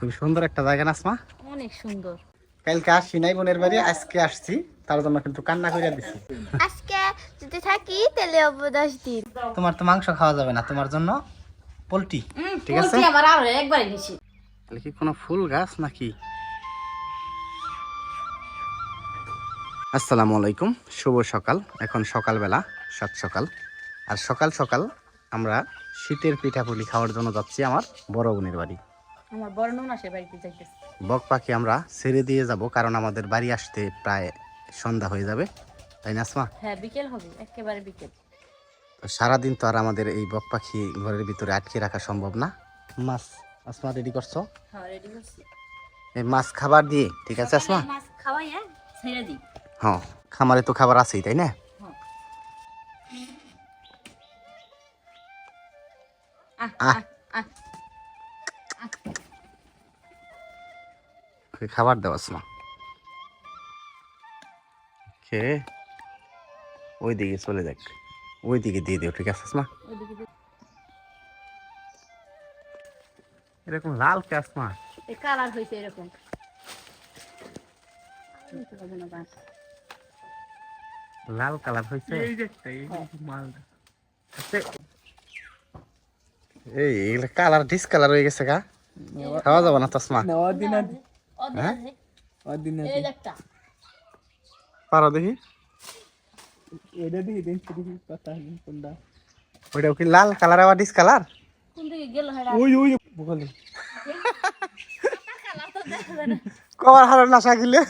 খুবই সুন্দর একটা জায়গা না আসমা? অনেক সুন্দর। কালকে আসি নাই বোনের বাড়ি আজকে আসছি। তার জন্য কিন্তু কান্না করে দিছি। আজকে যদি থাকি তাহলে হব দশ দিন। তোমার তো মাংস খাওয়া যাবে না তোমার জন্য পোলট্রি ঠিক আছে? আমার আরও একবারই নিছি তাহলে কি কোনো ফুল গাছ নাকি? আসসালামু আলাইকুম শুভ সকাল। এখন সকালবেলা সাত সকাল। আর সকাল সকাল আমরা শীতের পিঠাপুলি খাওয়ার জন্য যাচ্ছি আমার বড় বোনের বাড়ি। আমার বড় নুন আসে বাড়িতে যাইতেছে। বক পাখি আমরা ছেড়ে দিয়ে যাব কারণ আমাদের বাড়ি আসতে প্রায় সন্ধ্যা হয়ে যাবে। তাই না আসমা? হ্যাঁ বিকেল হবে একেবারে বিকেল। সারাদিন তো আর আমাদের এই বক পাখি ঘরের ভিতরে আটকে রাখা সম্ভব না। মাছ আসমা রেডি করছ? হ্যাঁ রেডি করছি। এই মাছ খাবার দিয়ে ঠিক আছে আসমা? মাছ খাওয়াই হ্যাঁ ছেড়ে দিই। হ্যাঁ খামারে তো খাবার আছেই তাই না? হ্যাঁ। আহ আহ। ওকে খাবার দেওয়া আসমা খেয়ে ওই দিকে চলে যাক। ওই দিকে দিয়ে দিও ঠিক আছে আসমা? এরকম লাল কে আসমা? কালার হয়েছে এরকম। লাল কালার হয়েছে এই এগুলো কালার ডিস কালার হয়ে গেছে গা। খাওয়া যাবে না তসমা হ্যাঁ? ওইটা কি লাল কালার আবার ডিস কালার? কোন দিকে গেল হেডা? কবার হারার না শাকিলে।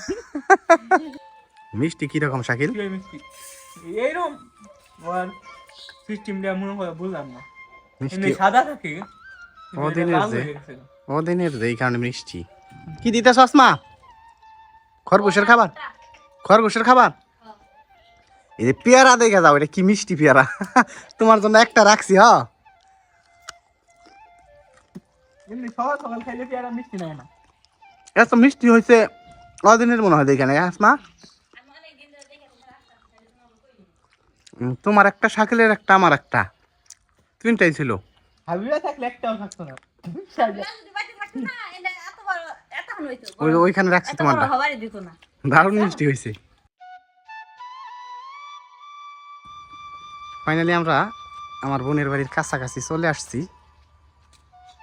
মিষ্টি কীরকম শাকিল? এইরকম। আর সিস্টেমটা মনে হয় বুঝলাম না। মিষ্টি। এমনি সাদা থাকে। ওদিনের যে ওদিনের যে এই কারণে মিষ্টি। কি দিতে সসমা খরগোশের খাবার? খরগোশের খাবার? এই যে পেয়ারা দেখে যাও এটা কি মিষ্টি পেয়ারা। তোমার জন্য একটা রাখছি হ। এত মিষ্টি হয়েছে অদিনের মনে হয় দেখে না আসমা? তোমার একটা শাকিলের একটা আমার একটা। তিনটাই ছিল। হাবিবা থাকলে একটাও থাকতো না। ওই ওইখানে রাখছি তোমারটা। না। দারুণ মিষ্টি হয়েছে। ফাইনালি আমরা আমার বোনের বাড়ির কাছাকাছি চলে আসছি।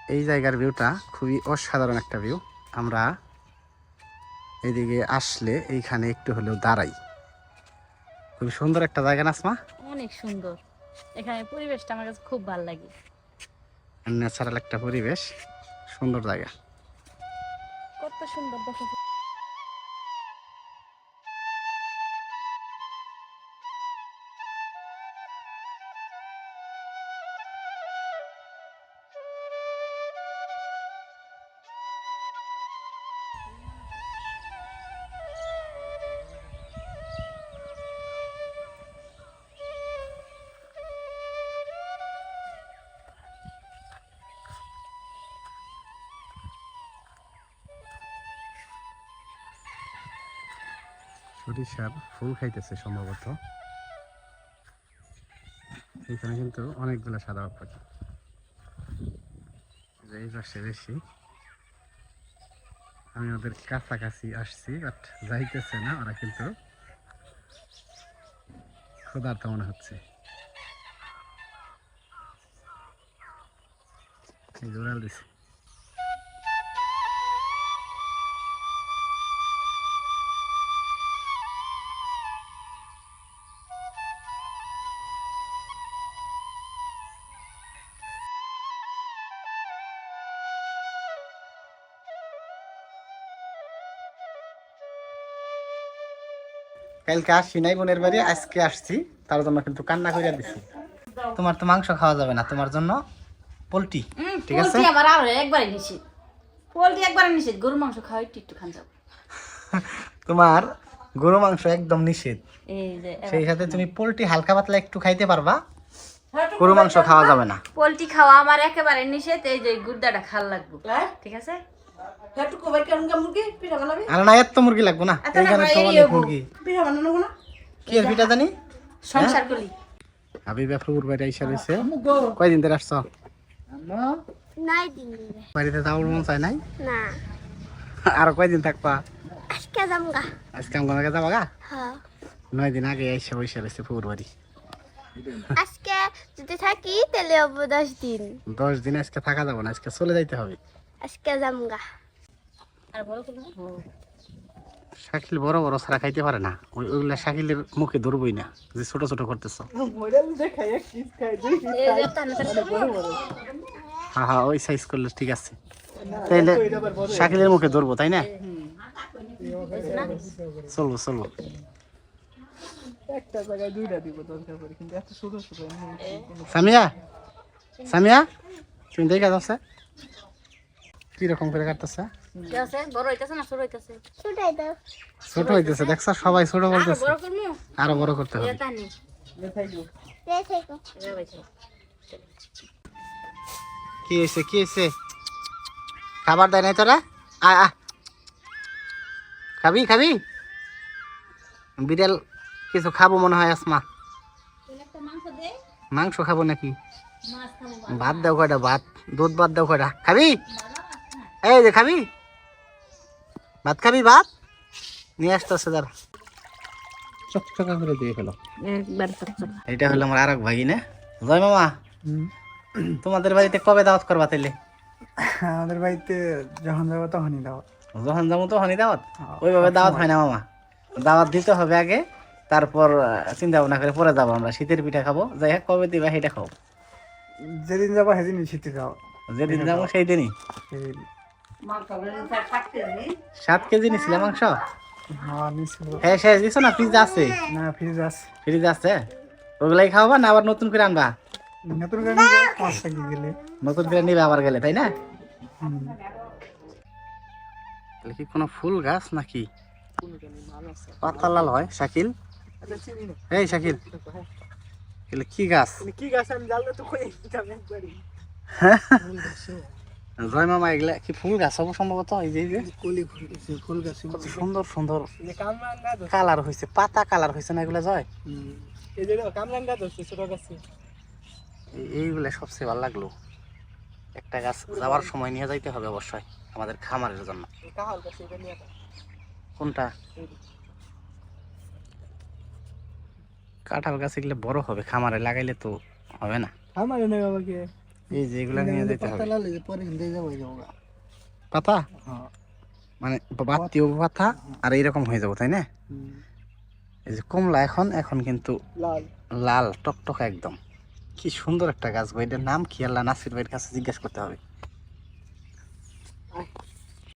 এই জায়গার ভিউটা খুবই অসাধারণ একটা ভিউ আমরা এদিকে আসলে এইখানে একটু হলেও দাঁড়াই। খুবই সুন্দর একটা জায়গা না আসমা? অনেক সুন্দর। এখানে পরিবেশটা আমার কাছে খুব ভালো লাগে। ন্যাচারাল একটা পরিবেশ সুন্দর জায়গা। কত সুন্দর দেখো। সরিষার ফুল খাইতেছে সম্ভবত। এখানে কিন্তু অনেকগুলো সাদা পাখি এই পাশে বেশি। আমি ওদের কাছাকাছি আসছি, বাট যাইতেছে না ওরা কিন্তু। ক্ষুধার্ত মনে হচ্ছে। এই যে দিছে। কালকে আসি নাই বোনের বাড়ি আজকে আসছি। তার জন্য কিন্তু কান্না করে দিছি। তোমার তো মাংস খাওয়া যাবে না তোমার জন্য পোলট্রি ঠিক আছে? আমার আরও একবারই নিষেধ। পোলট্রি একবারই নিষেধ গরু মাংস খাওয়া একটু একটু খান যাব তোমার গরু মাংস একদম নিষেধ। সেই সাথে তুমি পোলট্রি হালকা পাতলা একটু খাইতে পারবা। গরু মাংস খাওয়া যাবে না। পোলট্রি খাওয়া আমার একেবারে নিষেধ এই যে গুর্দাটা খাল লাগবে। ঠিক আছে? আর না এত মুরগি লাগবো না। এইখানে তো অনেক মুরগি। কি এর পিঠা জানি? সংসার করি হাবিবা ফুর বাইরে আইসা রয়েছে। কয়দিন ধরে আসছো? নয় দিন বাড়িতে যাওয়ার মন চায় নাই? না। আর কয়দিন থাকবা? আজকে যামগা। আজকে আমাকে যাবা গা হ্যাঁ। নয় দিন আগে এসে বসে রয়েছে বাড়ি। আজকে যদি থাকি তাহলে হব দশ দিন। দশ দিন আজকে থাকা যাব না আজকে চলে যাইতে হবে। আজকে যামগা আর বড় শাকিল বড় বড় ছাড়া খাইতে পারে না। ওইগুলা শাকিলের মুখে ধরবই না যে ছোট ছোট করতেছ। হ্যাঁ হ্যাঁ ওই সাইজ করলে ঠিক আছে। তাইলে শাকিলের মুখে ধরবো তাই না? চলবো চলবো। একটা জায়গায় দুইটা দিব দরকার পড়ে কিন্তু এত ছোট ছোট সামিয়া? সামিয়া? তুমি দেখা যাচ্ছে? কি রকম করে কাটতেছে? কি আছে? বড় হইতাছে না ছোট হইতাছে? ছুটাই দাও ছোট হইতেছে দেখছ? সবাই ছোট আর বলতেছে। আরও বড় করতে হবে। কি হয়েছে কি হয়েছে খাবার দেয় নাই তোরা? আ আ খাবি খাবি? বিড়াল কিছু খাব মনে হয় আসমা। একটা মাংস খাব নাকি? ভাত দাও কয়টা? ভাত। দুধ ভাত দাও কয়টা? খাবি? এই যে খাবি? ভাত খাবি ভাত? নিয়ে আসতেছে দাঁড়া। চকচকা করে দিয়ে ফেলো। একবার চকচক। এটা হলো আমার আর এক ভাগি না? জয় মামা। তোমাদের বাড়িতে কবে দাওয়াত করবা তাইলে? আমাদের বাড়িতে যখন যাব তখনই দাও যখন যাব তখনই দাওয়াত? ওইভাবে দাওয়াত হয় না মামা। দাওয়াত দিতে হবে আগে তারপর চিন্তা ভাবনা করে পরে যাব আমরা। শীতের পিঠা খাব। যাই হোক কবে দিবা সেটা খাব যেদিন যাব সেদিনই শীতে যাও যেদিন যাব সেই দিনই সাত কেজি। নিছিল মাংস? হ্যাঁ হ্যাঁ শেষ দিছো না? ফ্রিজ আছে? না ফ্রিজ আছে। ফ্রিজ আছে? ওগুলাই খাওয়াবা না আবার নতুন করে আনবা? নতুন করে নিবে গেলে। নতুন করে নিবে আবার গেলে তাই না। তাহলে কি কোনো ফুল গাছ নাকি? পাতা লাল হয় শাকিল? এই শাকিল। এগুলো কি গাছ? মানে কি গাছ আমি জানলে তো কই একবারই। জয় মামা এগুলা কি ফুল গাছ হব সম্ভবত? এই যে কলি ফুল গাছ ফুল গাছ কত সুন্দর সুন্দর। কালার হয়েছে পাতা কালার হয়েছে না এগুলা জয়? এইগুলা সবচেয়ে ভালো লাগল। একটা গাছ যাওয়ার সময় নিয়ে যাইতে হবে অবশ্যই আমাদের খামারের জন্য। কোনটা? কাঁঠাল গাছ এগুলো বড় হবে খামারে লাগাইলে তো হবে না। আমার এনে বাবাকে। এই যে এগুলা নিয়ে যেতে হবে। লালে পরে কিন্তু যাব যাব পাতা? হ্যাঁ। মানে বাতিও পাতা আর এইরকম হয়ে যাব তাই না? এই যে কমলা এখন এখন কিন্তু লাল। লাল টকটক একদম। কি সুন্দর একটা গাছ গো এটার নাম কি আল্লাহ নাসির ভাইয়ের কাছে জিজ্ঞেস করতে হবে।